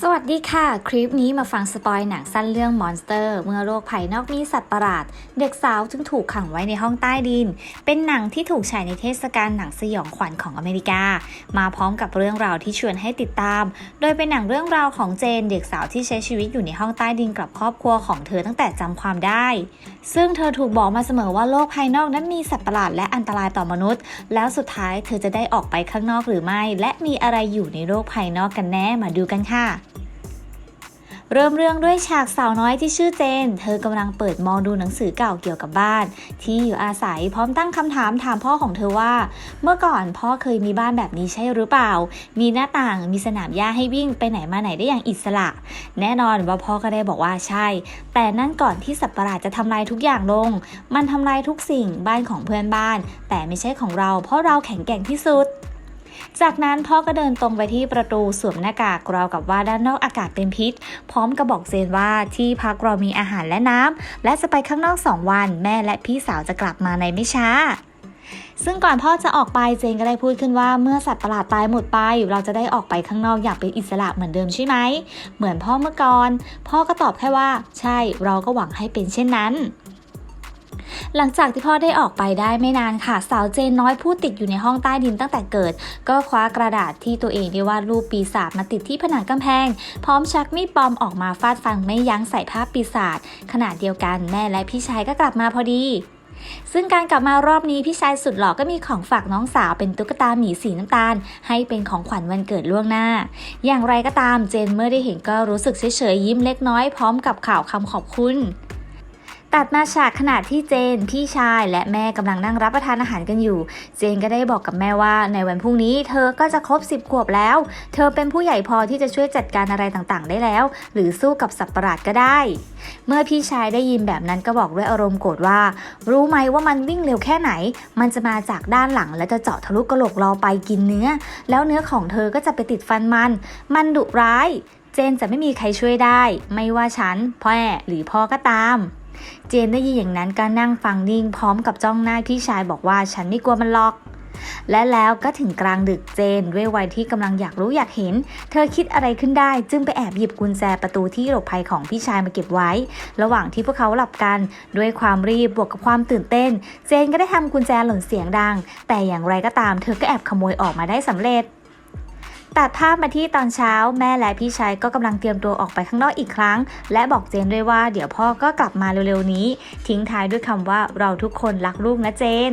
สวัสดีค่ะ คลิปนี้มาฟังสปอยหนังสั้นเรื่องมอนสเตอร์ เมื่อโลกภายนอกมีสัตว์ประหลาด เด็กสาวจึงถูกขังไว้ในห้องใต้ดิน เป็นหนังที่ถูกฉายในเทศกาลหนังสยองขวัญของอเมริกา มาพร้อมกับเรื่องราวที่ชวนให้ติดตาม โดยเป็นหนังเรื่องราวของเจน เด็กสาวที่ใช้ชีวิตอยู่ในห้องใต้ดินกับครอบครัวของเธอตั้งแต่จำความได้ ซึ่งเธอถูกบอกมาเสมอว่าโลกภายนอกนั้นมีสัตว์ประหลาดและอันตรายต่อมนุษย์ แล้วสุดท้ายเธอจะได้ออกไปข้างนอกหรือไม่ และมีอะไรอยู่ในโลกภายนอกกันแน่มาดูกันค่ะ เริ่มเรื่องด้วยฉากสาวน้อยที่ชื่อเจน เธอกำลังเปิดมองดูหนังสือเก่าเกี่ยวกับบ้าน ที่อยู่อาศัยพร้อมตั้งคำถามถามพ่อของเธอว่า เมื่อก่อนพ่อเคยมีบ้านแบบนี้ใช่หรือเปล่า มีหน้าต่างมีสนามหญ้าให้วิ่งไปไหนมาไหนได้อย่างอิสระ แน่นอนว่าพ่อก็ได้บอกว่าใช่ แต่นั่นก่อนที่สัตว์ประหลาดจะทำลายทุกอย่างลง มันทำลายทุกสิ่งบ้านของเพื่อนบ้าน แต่ไม่ใช่ของเรา เพราะเราแข็งแกร่งที่สุด จากนั้นพ่อก็เดินตรงไปที่ประตูสวมหน้ากากราวกับว่าด้านนอกอากาศเป็นพิษ พร้อมกับบอกเซนว่าที่พักเรามีอาหารและน้ำและจะไปข้างนอก2วัน แม่และพี่สาวจะกลับมาในไม่ช้าซึ่งก่อนพ่อจะออกไปเจนก็ได้พูดขึ้นว่าเมื่อสัตว์ประหลาดตายหมดไป เราจะได้ออกไปข้างนอกอย่างเป็นอิสระเหมือนเดิมใช่ไหม เหมือนพ่อเมื่อก่อน พ่อก็ตอบแค่ว่า ใช่เราก็หวังให้เป็นเช่นนั้น หลังจากที่พ่อได้ออกไปได้ไม่นานค่ะ สาวเจนน้อยผู้ติดอยู่ในห้องใต้ดินตั้งแต่เกิด ก็คว้ากระดาษที่ตัวเองได้วาดรูปปีศาจมาติดที่ผนังกำแพง พร้อมชักมีดปลอมออกมาฟาดฟันไม่ยั้งใส่ภาพปีศาจขณะเดียวกันแม่และพี่ชายก็กลับมาพอดีซึ่งการกลับมารอบนี้พี่ชายสุดหล่อก็มีของฝากน้องสาวเป็นตุ๊กตาหมีสีน้ำตาล ให้เป็นของขวัญวันเกิดล่วงหน้า อย่างไรก็ตามเจนเมื่อได้เห็นก็รู้สึกเฉยๆยิ้มเล็กน้อยพร้อมกับข่าวคำขอบคุณ ตัดมาฉากขณะที่เจน พี่ชายและแม่กำลังนั่งรับประทานอาหารกันอยู่ เจนก็ได้บอกกับแม่ว่า ในวันพรุ่งนี้เธอก็จะครบ 10 ขวบแล้ว เธอเป็นผู้ใหญ่พอที่จะช่วยจัดการอะไรต่างๆ ได้แล้ว หรือสู้กับสัตว์ประหลาดก็ได้ เมื่อพี่ชายได้ยินแบบนั้นก็บอกด้วยอารมณ์โกรธว่า รู้ไหมว่ามันวิ่งเร็วแค่ไหน มันจะมาจากด้านหลัง และจะเจาะทะลุกระโหลกเราไปกินเนื้อ แล้วเนื้อของเธอก็จะไปติดฟันมัน มันดุร้าย เจนจะไม่มีใครช่วยได้ ไม่ว่าฉันพ่อแม่หรือพ่อก็ตาม เจนได้ยินอย่างนั้นก็นั่งฟังนิ่งพร้อมกับจ้องหน้าพี่ชายบอกว่าฉันไม่กลัวมันหรอก และแล้วก็ถึงกลางดึกเจนด้วยวัยที่กำลังอยากรู้อยากเห็น เธอคิดอะไรขึ้นได้ จึงไปแอบหยิบกุญแจประตูที่หลบภัยของพี่ชายมาเก็บไว้ ระหว่างที่พวกเขาหลับกัน ด้วยความรีบบวกกับความตื่นเต้น เจนก็ได้ทำกุญแจหล่นเสียงดัง แต่อย่างไรก็ตามเธอก็แอบขโมยออกมาได้สำเร็จ ตัดภาพมาที่ตอนเช้าแม่และพี่ชายก็กำลังเตรียมตัวออกไปข้างนอกอีกครั้ง และบอกเจนด้วยว่าเดี๋ยวพ่อก็กลับมาเร็วๆนี้ ทิ้งท้ายด้วยคำว่าเราทุกคนรักลูกนะเจน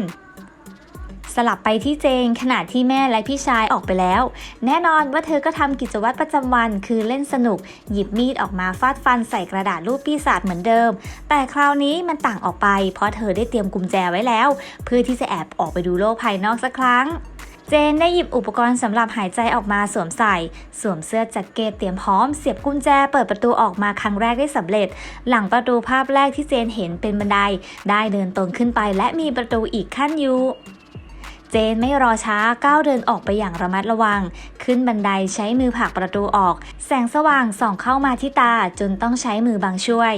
สลับไปที่เจนขณะที่แม่และพี่ชายออกไปแล้ว แน่นอนว่าเธอก็ทำกิจวัตรประจำวันคือเล่นสนุก หยิบมีดออกมาฟาดฟันใส่กระดาษรูปปีศาจเหมือนเดิม แต่คราวนี้มันต่างออกไป เพราะเธอได้เตรียมกุญแจไว้แล้ว เพื่อที่จะแอบออกไปดูโลกภายนอกสักครั้ง จนได้หยิบอุปกรณ์สำหรับหายใจออกมาสวมใส่ สวมเสื้อแจ็คเก็ตเตรียมพร้อม เสียบกุญแจเปิดประตูออกมาครั้งแรกได้สำเร็จ หลังประตูภาพแรกที่เจนเห็นเป็นบันได ได้เดินตรงขึ้นไปและมีประตูอีกขั้นอยู่ จนไม่รอช้าก้าวเดินออกไปอย่างระมัดระวัง ขึ้นบันไดใช้มือผลักประตูออก แสงสว่างส่องเข้ามาที่ตาจนต้องใช้มือบังช่วย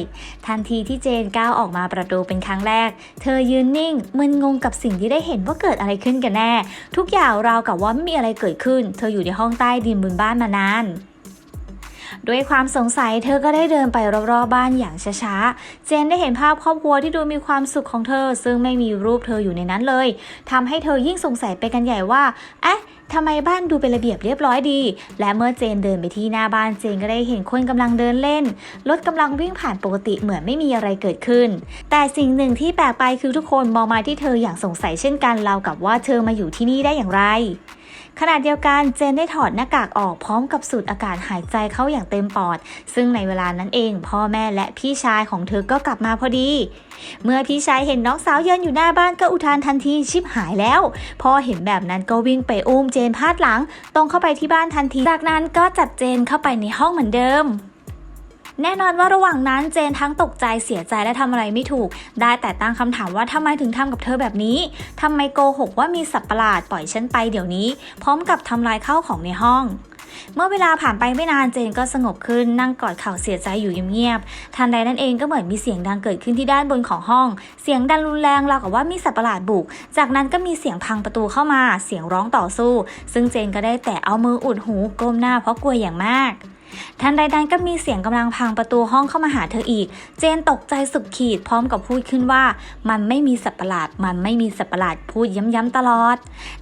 ทันทีที่เจนก้าวออกมาประตูเป็นครั้งแรก เธอยืนนิ่งมึนงงกับสิ่งที่ได้เห็นว่าเกิดอะไรขึ้นกันแน่ ทุกอย่างราวกับว่าไม่มีอะไรเกิดขึ้น เธออยู่ในห้องใต้ดินบนบ้านมานาน ด้วยความสงสัยเธอก็ได้เดินไปรอบๆบ้านอย่างช้าๆ เจนได้เห็นภาพครอบครัวที่ดูมีความสุขของเธอ ซึ่งไม่มีรูปเธออยู่ในนั้นเลยทำให้เธอยิ่งสงสัยไปกันใหญ่ว่า เอ๊ะทำไมบ้านดูเป็นระเบียบเรียบร้อยดี และเมื่อเจนเดินไปที่หน้าบ้านเจนก็ได้เห็นคนกำลังเดินเล่น รถกำลังวิ่งผ่านปกติเหมือนไม่มีอะไรเกิดขึ้น แต่สิ่งหนึ่งที่แปลกไปคือทุกคนมองมาที่เธออย่างสงสัยเช่นกันราวกับว่าเธอมาอยู่ที่นี่ได้อย่างไร ขณะเดียวกันเจนได้ถอดหน้ากากออกพร้อมกับสูดอากาศหายใจเข้าอย่างเต็มปอด ซึ่งในเวลานั้นเอง พ่อแม่และพี่ชายของเธอก็กลับมาพอดี เมื่อพี่ชายเห็นน้องสาวยืนอยู่หน้าบ้านก็อุทานทันทีชิบหายแล้ว พอเห็นแบบนั้นก็วิ่งไปอุ้มเจนพาดหลัง ตรงเข้าไปที่บ้านทันที จากนั้นก็จับเจนเข้าไปในห้องเหมือนเดิม แน่นอนว่าระหว่างนั้นเจนทั้งตกใจเสียใจและทำอะไรไม่ถูก ได้แต่ตั้งคำถามว่าทำไมถึงทำกับเธอแบบนี้ทำไมโกหกว่ามีสัตว์ประหลาดปล่อยฉันไปเดี๋ยวนี้ พร้อมกับทำลายข้าวของในห้องเมื่อเวลาผ่านไปไม่นานเจนก็สงบขึ้นนั่งกอดเข่าเสียใจอยู่เงียบๆทันใดนั้นเองก็เหมือนมีเสียงดังเกิดขึ้นที่ด้านบนของห้อง เสียงดังรุนแรงราวกับว่ามีสัตว์ประหลาดบุก จากนั้นก็มีเสียงพังประตูเข้ามา เสียงร้องต่อสู้ ซึ่งเจนก็ได้แต่เอามืออุดหูก้มหน้าเพราะกลัวอย่างมาก ทันใดนั้นก็มีเสียงกำลังพังประตูห้องเข้ามาหาเธออีก เจนตกใจสุดขีดพร้อมกับพูดขึ้นว่า มันไม่มีสัตว์ประหลาด มันไม่มีสัตว์ประหลาดพูดย้ำๆตลอด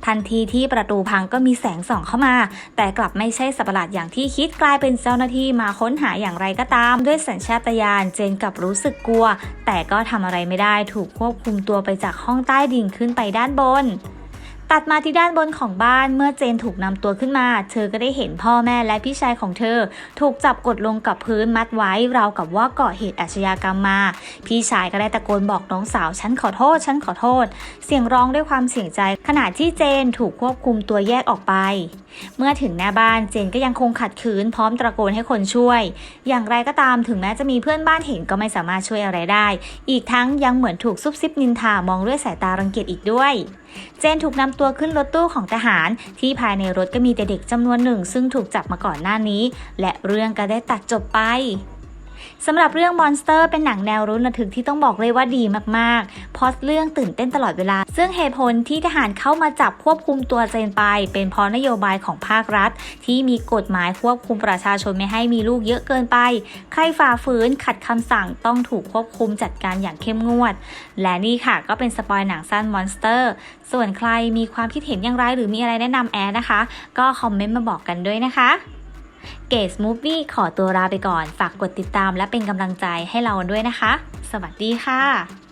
ทันทีที่ประตูพังก็มีแสงส่องเข้ามา แต่กลับไม่ใช่สัตว์ประหลาดอย่างที่คิดกลายเป็นเจ้าหน้าที่มาค้นหาอย่างไรก็ตาม ด้วยสัญชาตญาณเจนกลับรู้สึกกลัว แต่ก็ทำอะไรไม่ได้ถูกควบคุมตัวไปจากห้องใต้ดินขึ้นไปด้านบน ตัดมาที่ด้านบนของบ้านเมื่อเจนถูกนำตัวขึ้นมา เธอก็ได้เห็นพ่อแม่และพี่ชายของเธอ ถูกจับกดลงกับพื้นมัดไว้ราวกับว่าก่อเหตุอาชญากรรมมา พี่ชายก็ได้ตะโกนบอกน้องสาวฉันขอโทษฉันขอโทษ เสียงร้องด้วยความเสียงใจ ขณะที่เจนถูกควบคุมตัวแยกออกไป เมื่อถึงหน้าบ้านเจนก็ยังคงขัดขืนพร้อมตะโกนให้คนช่วย อย่างไรก็ตามถึงแม้จะมีเพื่อนบ้านเห็นก็ไม่สามารถช่วยอะไรได้ อีกทั้งยังเหมือนถูกซุบซิบนินทามองด้วยสายตารังเกียจอีกด้วย เจนถูกนำตัวขึ้นรถตู้ของทหาร ที่ภายในรถก็มีแต่เด็กจำนวนหนึ่ง ซึ่งถูกจับมาก่อนหน้านี้ และเรื่องก็ได้ตัดจบไป สำหรับเรื่อง Monster เป็นหนังแนวรุนระทึกที่ต้องบอกเลยว่าดีมากๆ พอดเรื่องตื่นเต้นตลอดเวลา ซึ่งเหตุผลที่ทหารเข้ามาจับควบคุมตัวเจนไป เป็นเพราะนโยบายของภาครัฐ ที่มีกฎหมายควบคุมประชาชนไม่ให้มีลูกเยอะเกินไป ใครฝ่าฝืนขัดคำสั่งต้องถูกควบคุมจัดการอย่างเข้มงวด และนี่ค่ะก็เป็นสปอยหนังสั้น Monster ส่วนใครมีความคิดเห็นอย่างไรหรือมีอะไรแนะนำแอร์นะคะ ก็คอมเมนต์มาบอกกันด้วยนะคะ เกสมูฟวี่ขอตัวลาไปก่อน ฝากกดติดตามและเป็นกำลังใจให้เราด้วยนะคะ สวัสดีค่ะ